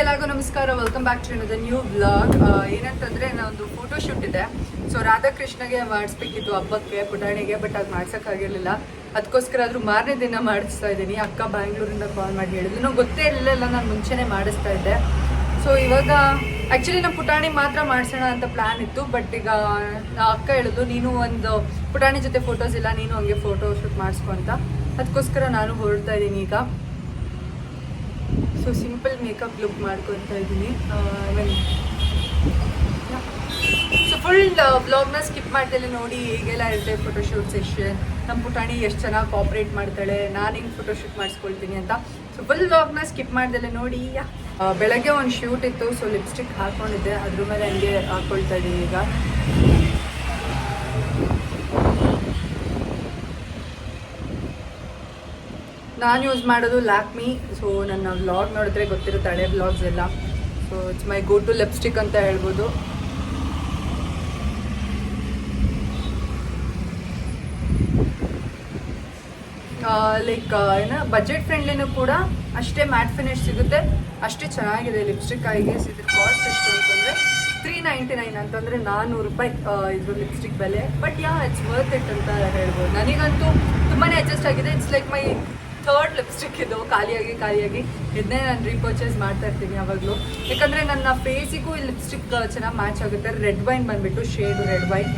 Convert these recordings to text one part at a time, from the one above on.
ಎಲ್ಲರಿಗೂ ನಮಸ್ಕಾರ. Welcome back to the new blog ಏನಂತಂದ್ರೆ ನಾನೊಂದು ಫೋಟೋ ಶೂಟ್ ಇದೆ. ಸೊ ರಾಧಾಕೃಷ್ಣಗೆ ಮಾಡಿಸ್ಬೇಕಿತ್ತು ಹಬ್ಬಕ್ಕೆ, ಪುಟಾಣಿಗೆ ಬಟ್ ಅದು ಮಾಡ್ಸೋಕ್ಕಾಗಿರಲಿಲ್ಲ ಅದಕ್ಕೋಸ್ಕರ ಆದ್ರೂ ಮಾರನೇ ದಿನ ಮಾಡಿಸ್ತಾ ಇದ್ದೀನಿ. ಅಕ್ಕ ಬ್ಯಾಂಗ್ಳೂರಿಂದ ಕಾಲ್ ಮಾಡಿ ಹೇಳಿದ್ರು ಗೊತ್ತೇ ಇರಲಿಲ್ಲ ನಾನು ಮುಂಚೆನೇ ಮಾಡಿಸ್ತಾ ಇದ್ದೆ. ಸೊ ಇವಾಗ ಆ್ಯಕ್ಚುಲಿ ನಾವು ಪುಟಾಣಿ ಮಾತ್ರ ಮಾಡಿಸೋಣ ಅಂತ ಪ್ಲ್ಯಾನ್ ಇತ್ತು ಬಟ್ ಈಗ ಅಕ್ಕ ಹೇಳಿದ್ರು ನೀನು ಒಂದು ಪುಟಾಣಿ ಜೊತೆ ಫೋಟೋಸ್ ಇಲ್ಲ, ನೀನು ಹಂಗೆ ಫೋಟೋ ಶೂಟ್ ಮಾಡಿಸ್ಕೊ ಅಂತ. ಅದಕ್ಕೋಸ್ಕರ ನಾನು ಹೊರಡ್ತಾ ಇದ್ದೀನಿ ಈಗ. ಸೊ ಸಿಂಪಲ್ ಮೇಕಪ್ ಲುಕ್ ಮಾಡ್ಕೊತಾ ಇದ್ದೀನಿ. ಸೊ ಫುಲ್ ಬ್ಲಾಗ್ನ ಸ್ಕಿಪ್ ಮಾಡ್ತೇಲೆ ನೋಡಿ ಹೇಗೆಲ್ಲ ಇರುತ್ತೆ ಫೋಟೋಶೂಟ್ ಸೆಷನ್ ನಮ್ಮ ಪುಟಾಣಿ ಎಷ್ಟು ಚೆನ್ನಾಗಿ ಕಾಪ್ರೇಟ್ ಮಾಡ್ತಾಳೆ, ನಾನು ಹಿಂಗೆ ಫೋಟೋಶೂಟ್ ಮಾಡಿಸ್ಕೊಳ್ತೀನಿ ಅಂತ. ಸೊ ಫುಲ್ ಬ್ಲಾಗ್ನ ಸ್ಕಿಪ್ ಮಾಡ್ದಲೆ ನೋಡಿ ಬೆಳಗ್ಗೆ ಒಂದು ಶೂಟ್ ಇತ್ತು ಸೊ ಲಿಪ್ಸ್ಟಿಕ್ ಹಾಕ್ಕೊಂಡಿದ್ದೆ ಅದ್ರ ಮೇಲೆ ಹಂಗೆ ಹಾಕ್ಕೊಳ್ತಾ ಇದ್ದೀನಿ ಈಗ. ನಾನು ಯೂಸ್ ಮಾಡೋದು ಲ್ಯಾಕ್ಮಿ. ಸೊ ನನ್ನ ವ್ಲಾಗ್ ನೋಡಿದ್ರೆ ಗೊತ್ತಿರುತ್ತೆ ಹಳೆ ವ್ಲಾಗ್ಸ್ ಎಲ್ಲ. So it's my go to lipstick ಅಂತ ಹೇಳ್ಬೋದು. ಲೈಕ್ ಏನ ಬಜೆಟ್ ಫ್ರೆಂಡ್ಲಿನೂ ಕೂಡ ಅಷ್ಟೇ ಮ್ಯಾಟ್ ಫಿನಿಶ್ ಸಿಗುತ್ತೆ. ಅಷ್ಟೇ ಚೆನ್ನಾಗಿದೆ ಲಿಪ್ಸ್ಟಿಕ್ ಆಗಿ. ಇದ್ರ ಕಾಸ್ಟ್ ಎಷ್ಟು ಅಂತಂದರೆ ತ್ರೀ ನೈಂಟಿ ನೈನ್ ಅಂತಂದರೆ ನಾನ್ನೂರು ರೂಪಾಯಿ ಇದು ಲಿಪ್ಸ್ಟಿಕ್ ಬೆಲೆ. But yeah it's worth it ಅಂತ ಹೇಳ್ಬೋದು. ನನಗಂತೂ ತುಂಬಾ ಅಡ್ಜಸ್ಟ್ ಆಗಿದೆ. It's like my third lipstick ಇದು, ಖಾಲಿಯಾಗಿ ಖಾಲಿಯಾಗಿ. ಇದನ್ನೇ ನಾನು ರೀಪರ್ಚೇಸ್ ಮಾಡ್ತಾ ಇರ್ತೀನಿ ಯಾವಾಗಲೂ. ಯಾಕಂದರೆ ನನ್ನ ಫೇಸಿಗೂ ಈ ಲಿಪ್ಸ್ಟಿಕ್ ಚೆನ್ನಾಗಿ ಮ್ಯಾಚ್ ಆಗುತ್ತೆ. ರೆಡ್ ವೈನ್ ಬಂದುಬಿಟ್ಟು ಶೇಡ್ ರೆಡ್ ವೈನ್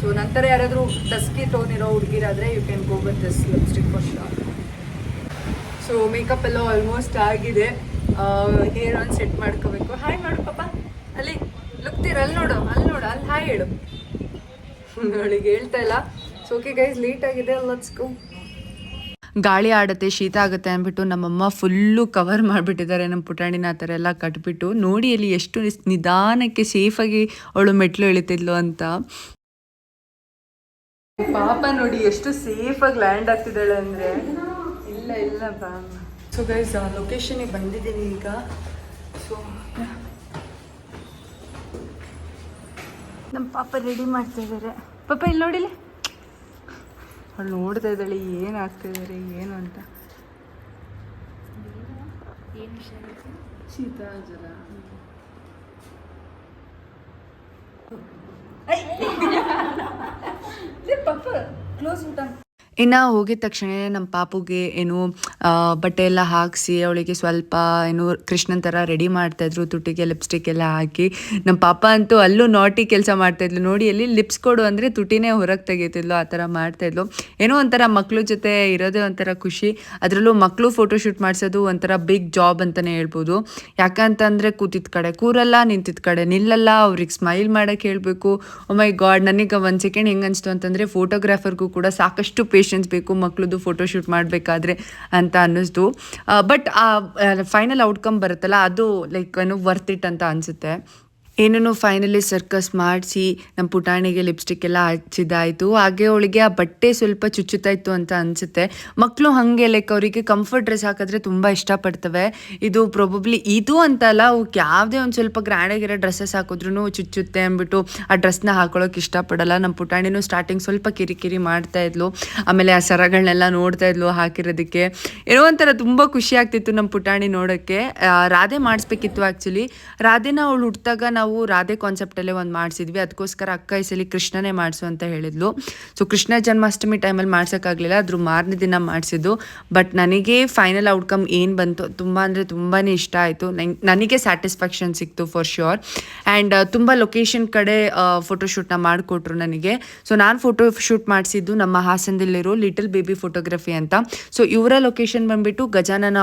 ಸೊ ನಂತರ ಯಾರಾದರೂ ಡಸ್ಕಿ ಟೋನ್ ಇರೋ ಹುಡುಗಿರಾದರೆ you can go with this lipstick first so makeup ಎಲ್ಲ ಆಲ್ಮೋಸ್ಟ್ ಆಗಿದೆ. ಹೇರ್ ಒಂದು ಸೆಟ್ ಮಾಡ್ಕೋಬೇಕು. ಹಾಯ್ ಮಾಡು ಪಾಪ. ಅಲ್ಲಿ, ಲುಕ್ತೀರ? ಅಲ್ಲಿ ನೋಡು ಅಲ್ಲಿ ನೋಡು. ಅಲ್ಲಿ ಹಾಯ್ ಹೇಳು. ಅವಳಿಗೆ ಹೇಳ್ತಾ ಇಲ್ಲ. ಸೊ ಓಕೆ ಗೈಸ್ ಲೇಟ್ ಆಗಿದೆ. ಲೆಟ್ಸ್ ಗೋ ಗಾಳಿ ಆಡುತ್ತೆ, ಶೀತ ಆಗುತ್ತೆ ಅಂದ್ಬಿಟ್ಟು ನಮ್ಮಮ್ಮ ಫುಲ್ಲು ಕವರ್ ಮಾಡಿಬಿಟ್ಟಿದ್ದಾರೆ. ನಮ್ಮ ಪುಟಾಣಿನ ಆ ಥರ ಎಲ್ಲ ಕಟ್ಬಿಟ್ಟು ನೋಡಿ ಅಲ್ಲಿ ಎಷ್ಟು ನಿಧಾನಕ್ಕೆ ಸೇಫಾಗಿ ಅವಳು ಮೆಟ್ಲು ಇಳಿತಿದ್ಲು ಅಂತ. ಪಾಪ ನೋಡಿ ಎಷ್ಟು ಸೇಫಾಗಿ ಲ್ಯಾಂಡ್ ಆಗ್ತಿದ್ದಾಳೆ ಅಂದರೆ. ಇಲ್ಲ ಇಲ್ಲ ಸೊ ಗೈಸ್ ಲೊಕೇಶನ್ಗೆ ಬಂದಿದ್ದೀನಿ ಈಗ. ಸೊ ನಮ್ಮ ಪಾಪ ರೆಡಿ ಮಾಡ್ತಿದ್ದಾರೆ ಪಾಪ, ಇಲ್ಲಿ ನೋಡಿಲಿ ಅವಳು ನೋಡ್ತಾ ಇದ್ದಾಳೆ ಏನು ಆಗ್ತಿದ್ದಾರೆ ಏನು ಅಂತ. ಶೀತ ಜ್ವರ ಪಪ್ಪ ಕ್ಲೋಸ್ ಊಟ. ಇನ್ನು ಹೋಗಿದ ತಕ್ಷಣ ನಮ್ಮ ಪಾಪುಗೆ ಏನು ಬಟ್ಟೆ ಎಲ್ಲ ಹಾಕಿಸಿ ಅವಳಿಗೆ ಸ್ವಲ್ಪ ಏನು ಕೃಷ್ಣನ್ ಥರ ರೆಡಿ ಮಾಡ್ತಾಯಿದ್ರು ತುಟಿಗೆ ಲಿಪ್ಸ್ಟಿಕ್ ಎಲ್ಲ ಹಾಕಿ. ನಮ್ಮ ಪಾಪ ಅಂತೂ ಅಲ್ಲೂ ನಾಟಿ ಕೆಲಸ ಮಾಡ್ತಾಯಿದ್ಲು ನೋಡಿ ಅಲ್ಲಿ ಲಿಪ್ಸ್ ಕೊಡು ಅಂದರೆ ತುಟಿನೇ ಹೊರಗೆ ತೆಗೀತಿದ್ಲು. ಆ ಥರ ಮಾಡ್ತಾಯಿದ್ಲು ಏನೋ ಒಂಥರ ಮಕ್ಕಳು ಜೊತೆ ಇರೋದೇ ಒಂಥರ ಖುಷಿ. ಅದರಲ್ಲೂ ಮಕ್ಕಳು ಫೋಟೋಶೂಟ್ ಮಾಡಿಸೋದು ಒಂಥರ ಬಿಗ್ ಜಾಬ್ ಅಂತಲೇ ಹೇಳ್ಬೋದು. ಯಾಕಂತಂದರೆ ಕೂತಿದ್ದ ಕಡೆ, ಕೂರಲ್ಲ ನಿಂತಿದ್ದ ಕಡೆ, ನಿಲ್ಲಲ್ಲ, ಅವ್ರಿಗೆ ಸ್ಮೈಲ್ ಮಾಡೋಕ್ಕೆ ಹೇಳಬೇಕು. ಮೈ ಗಾಡ್ ನನಗೆ ಒಂದು ಸೆಕೆಂಡ್ ಹೆಂಗೆ ಅನಿಸ್ತು ಅಂತಂದರೆ ಫೋಟೋಗ್ರಾಫರ್ಗೂ ಕೂಡ ಸಾಕಷ್ಟು ಪೇಷನ್ಸ್ ಬೇಕು, ಮಕ್ಳದ್ದು ಫೋಟೋಶೂಟ್ ಮಾಡಬೇಕಾದ್ರೆ ಅಂತ ಅನ್ನಿಸ್ತು. ಬಟ್ ಆ ಫೈನಲ್ ಔಟ್ಕಮ್ ಬರುತ್ತಲ್ಲ, ಅದು ಲೈಕ್ ಏನು ವರ್ತ್ ಇಟ್ ಅಂತ ಅನಿಸುತ್ತೆ. ಏನೂ ಫೈನಲಿ ಸರ್ಕಸ್ ಮಾಡಿಸಿ ನಮ್ಮ ಪುಟಾಣಿಗೆ ಲಿಪ್ಸ್ಟಿಕ್ ಎಲ್ಲ ಹಚ್ಚಿದ್ದಾಯಿತು. ಹಾಗೆ ಅವಳಿಗೆ ಆ ಬಟ್ಟೆ ಸ್ವಲ್ಪ ಚುಚ್ಚುತ್ತಾಯಿತ್ತು ಅಂತ ಅನಿಸುತ್ತೆ. ಮಕ್ಕಳು ಹಾಗೆ ಲೈಕ್ ಅವರಿಗೆ ಕಂಫರ್ಟ್ ಡ್ರೆಸ್ ಹಾಕಿದ್ರೆ ತುಂಬ ಇಷ್ಟಪಡ್ತವೆ. ಇದು ಪ್ರೊಬಬ್ಲಿ ಇದು ಅಂತಲ್ಲ ಅವಕ್ಕೆ ಯಾವುದೇ ಒಂದು ಸ್ವಲ್ಪ ಗ್ರ್ಯಾಂಡಾಗಿರೋ ಡ್ರೆಸ್ಸಸ್ ಹಾಕಿದ್ರೂ ಚುಚ್ಚುತ್ತೆ ಅಂದ್ಬಿಟ್ಟು ಆ ಡ್ರೆಸ್ನ ಹಾಕೊಳ್ಳೋಕೆ ಇಷ್ಟಪಡಲ್ಲ. ನಮ್ಮ ಪುಟಾಣಿನೂ ಸ್ಟಾರ್ಟಿಂಗ್ ಸ್ವಲ್ಪ ಕಿರಿಕಿರಿ ಮಾಡ್ತಾ ಇದ್ಲು. ಆಮೇಲೆ ಆ ಸರಗಳನ್ನೆಲ್ಲ ನೋಡ್ತಾ ಇದ್ಲು ಹಾಕಿರೋದಕ್ಕೆ. ಏನೋ ಒಂಥರ ತುಂಬ ಖುಷಿ ಆಗ್ತಿತ್ತು ನಮ್ಮ ಪುಟಾಣಿ ನೋಡೋಕ್ಕೆ. ರಾಧೆ ಮಾಡಿಸ್ಬೇಕಿತ್ತು ಆ್ಯಕ್ಚುಲಿ ರಾಧೆನ ಅವಳು ಹುಟ್ಟಿದಾಗ ನಾವು ರಾಧೆ ಕಾನ್ಸೆಪ್ಟಲ್ಲೇ ಒಂದು ಮಾಡಿಸಿದ್ವಿ. ಅದಕ್ಕೋಸ್ಕರ ಅಕ್ಕ ಈ ಸಲ ಕೃಷ್ಣನೇ ಮಾಡಿಸು ಅಂತ ಹೇಳಿದ್ಲು. ಸೊ ಕೃಷ್ಣ ಜನ್ಮಾಷ್ಟಮಿ ಟೈಮಲ್ಲಿ ಮಾಡ್ಸೋಕ್ಕಾಗಲಿಲ್ಲ. ಅದ್ರ ಮಾರನೇ ದಿನ ಮಾಡಿಸಿದ್ದು. ಬಟ್ ನನಗೆ ಫೈನಲ್ ಔಟ್ಕಮ್ ಏನು ಬಂತು? ತುಂಬ ಅಂದರೆ ತುಂಬಾ ಇಷ್ಟ ಆಯಿತು. ನನಗೆ ಸ್ಯಾಟಿಸ್ಫ್ಯಾಕ್ಷನ್ ಸಿಕ್ತು ಫಾರ್ ಶ್ಯೂರ್ ಆ್ಯಂಡ್ ತುಂಬ ಲೊಕೇಶನ್ ಕಡೆ ಫೋಟೋಶೂಟ್ನ ಮಾಡಿಕೊಟ್ರು ನನಗೆ. ಸೊ ನಾನು ಫೋಟೋ ಶೂಟ್ ಮಾಡಿಸಿದ್ದು ನಮ್ಮ ಹಾಸನದಲ್ಲಿರೋ ಲಿಟಲ್ ಬೇಬಿ ಫೋಟೋಗ್ರಫಿ ಅಂತ. ಸೊ ಇವರ ಲೊಕೇಶನ್ ಬಂದ್ಬಿಟ್ಟು ಗಜಾನನ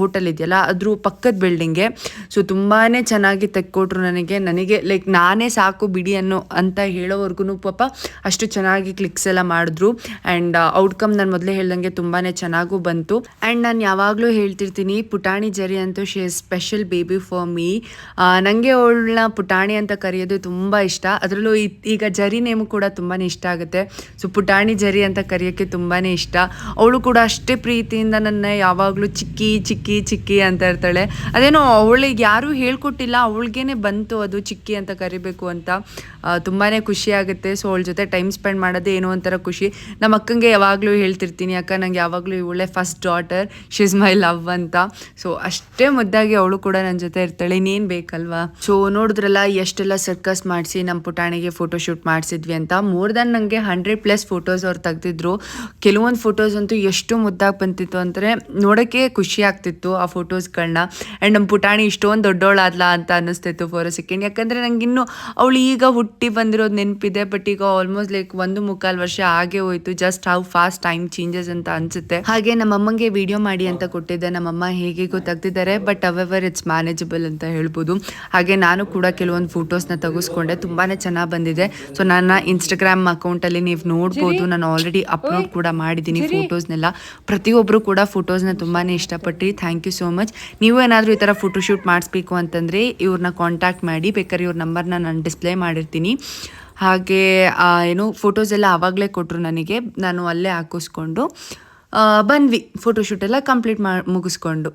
ಹೋಟೆಲ್ ಇದೆಯಲ್ಲ. ಅದ್ರ ಪಕ್ಕದ ಬಿಲ್ಡಿಂಗ್ಗೆ ಸೊ ತುಂಬಾ ಚೆನ್ನಾಗಿ ತೆಕ್ಕೊಟ್ರು ನನಗೆ. ನನಗೆ ಲೈಕ್ ನಾನೇ ಸಾಕು ಬಿಡಿ ಅನ್ನೋ ಅಂತ ಹೇಳೋವರೆಗೂ ಪಾಪ ಅಷ್ಟು ಚೆನ್ನಾಗಿ ಕ್ಲಿಕ್ಸ್ ಎಲ್ಲ ಮಾಡಿದ್ರು. ಆ್ಯಂಡ್ ಔಟ್ಕಮ್ ನಾನು ಮೊದಲೇ ಹೇಳ್ದಂಗೆ ತುಂಬಾ ಚೆನ್ನಾಗೂ ಬಂತು. ಆ್ಯಂಡ್ ನಾನು ಯಾವಾಗಲೂ ಹೇಳ್ತಿರ್ತೀನಿ, ಪುಟಾಣಿ ಜರಿ ಅಂತೂ she special baby for me ನನಗೆ ಅವಳನ್ನ ಪುಟಾಣಿ ಅಂತ ಕರೆಯೋದು ತುಂಬ ಇಷ್ಟ. ಅದರಲ್ಲೂ ಈಗ ಜರಿ ನೇಮು ಕೂಡ ತುಂಬಾ ಇಷ್ಟ ಆಗುತ್ತೆ. ಸೊ ಪುಟಾಣಿ ಜರಿ ಅಂತ ಕರೆಯೋಕ್ಕೆ ತುಂಬಾ ಇಷ್ಟ. ಅವಳು ಕೂಡ ಅಷ್ಟೇ ಪ್ರೀತಿಯಿಂದ ನನ್ನ ಯಾವಾಗಲೂ ಚಿಕ್ಕಿ ಚಿಕ್ಕಿ ಚಿಕ್ಕಿ ಅಂತ ಇರ್ತಾಳೆ. ಅದೇನೋ ಅವಳಿಗೆ ಯಾರೂ ಹೇಳ್ಕೊಟ್ಟಿಲ್ಲ, ಅವಳಿಗೇನೆ ಬಂತು. ಅದು ಚಿಕ್ಕಿ ಅಂತ ಕರಿಬೇಕು ಅಂತ. ತುಂಬಾ ಖುಷಿ ಆಗುತ್ತೆ. ಸೊ ಅವಳ ಜೊತೆ ಟೈಮ್ ಸ್ಪೆಂಡ್ ಮಾಡೋದೇ ಏನೋ ಒಂಥರ ಖುಷಿ. ನಮ್ಮ ಅಕ್ಕಂಗೆ ಯಾವಾಗಲೂ ಹೇಳ್ತಿರ್ತೀನಿ, ಅಕ್ಕ, ನಂಗೆ ಯಾವಾಗಲೂ ಇವಳೆ first daughter she's my love ಅಂತ. ಸೊ ಅಷ್ಟೇ ಮುದ್ದಾಗಿ ಅವಳು ಕೂಡ ನನ್ನ ಜೊತೆ ಇರ್ತಾಳೆ. ಇನ್ನೇನು ಬೇಕಲ್ವಾ? ಸೊ ನೋಡಿದ್ರಲ್ಲ, ಎಷ್ಟೆಲ್ಲ ಸರ್ಕಸ್ ಮಾಡಿಸಿ ನಮ್ಮ ಪುಟಾಣಿಗೆ ಫೋಟೋ ಶೂಟ್ ಮಾಡಿಸಿದ್ವಿ ಅಂತ. ಮೋರ್ ದನ್ ನನಗೆ ಹಂಡ್ರೆಡ್ ಪ್ಲಸ್ ಫೋಟೋಸ್ ಅವ್ರು ತೆಗೆದಿದ್ರು. ಕೆಲವೊಂದು ಫೋಟೋಸ್ ಅಂತೂ ಎಷ್ಟು ಮುದ್ದಾಗಿ ಬಂತಿತ್ತು ಅಂದರೆ ನೋಡೋಕ್ಕೆ ಖುಷಿ ಆಗ್ತಿತ್ತು ಆ ಫೋಟೋಸ್ಗಳನ್ನ ಆ್ಯಂಡ್ ನಮ್ಮ ಪುಟಾಣಿ ಇಷ್ಟೊಂದು ದೊಡ್ಡವಳಾದ್ಲಾ ಅಂತ ಅನ್ನಿಸ್ತಿತ್ತು ಫಾರ್ ಅ ಸೆಕೆಂಡ್ ಯಾಕಂದರೆ ನಂಗೆ ಇನ್ನು ಅವಳು ಈಗ ಹುಟ್ಟಿ ಬಂದಿರೋದು ನೆನಪಿದೆ ಬಟ್ ಈಗ ಆಲ್ಮೋಸ್ಟ್ ಲೈಕ್ ಒಂದು ಮುಕ್ಕಾಲು ವರ್ಷ ಆಗೇ ಹೋಯ್ತು. Just how fast time changes ಅಂತ ಅನ್ಸುತ್ತೆ. ಹಾಗೆ ನಮ್ಮ ಅಮ್ಮಂಗೆ ವಿಡಿಯೋ ಮಾಡಿ ಅಂತ ಕೊಟ್ಟಿದ್ದೆ. ನಮ್ಮಮ್ಮ ಹೇಗೆ ತೆಗ್ದಿದ್ದಾರೆ ಬಟ್ ಅವೆವರ್ ಇಟ್ಸ್ ಮ್ಯಾನೇಜಬಲ್ ಅಂತ ಹೇಳ್ಬೋದು. ಹಾಗೆ ನಾನು ಕೂಡ ಕೆಲವೊಂದು ಫೋಟೋಸ್ನ ತೆಗೆಸ್ಕೊಂಡೆ. ತುಂಬಾನೇ ಚೆನ್ನಾಗಿ ಬಂದಿದೆ. ಸೊ ನನ್ನ ಇನ್ಸ್ಟಾಗ್ರಾಮ್ ಅಕೌಂಟಲ್ಲಿ ನೀವು ನೋಡ್ಬೋದು. ನಾನು ಆಲ್ರೆಡಿ ಅಪ್ಲೋಡ್ ಕೂಡ ಮಾಡಿದ್ದೀನಿ ಫೋಟೋಸ್ನೆಲ್ಲ ಪ್ರತಿಯೊಬ್ಬರು ಕೂಡ ಫೋಟೋಸ್ನ ತುಂಬಾ ಇಷ್ಟಪಟ್ಟು ಥ್ಯಾಂಕ್ ಯು ಸೋ ಮಚ್ ನೀವು ಏನಾದರೂ ಈ ಥರ ಫೋಟೋಶೂಟ್ ಮಾಡಿಸ್ಬೇಕು ಅಂತಂದರೆ ಇವ್ರನ್ನ ಕಾಂಟ್ಯಾಕ್ಟ್ ಮಾಡಿ. ಬೇಕಾದ್ರೆ ಇವ್ರ ನಂಬರ್ನ ನಾನು ಡಿಸ್ಪ್ಲೇ ಮಾಡಿರ್ತೀನಿ. ಹಾಗೆ ಏನು ಫೋಟೋಸ್ ಎಲ್ಲ ಆವಾಗಲೇ ಕೊಟ್ಟರು ನನಗೆ. ನಾನು ಅಲ್ಲೇ ಹಾಕಿಸ್ಕೊಂಡು ಬಂದ್ವಿ. ಫೋಟೋಶೂಟ್ ಎಲ್ಲ ಕಂಪ್ಲೀಟ್ ಮಾಡಿ ಮುಗಿಸ್ಕೊಂಡು.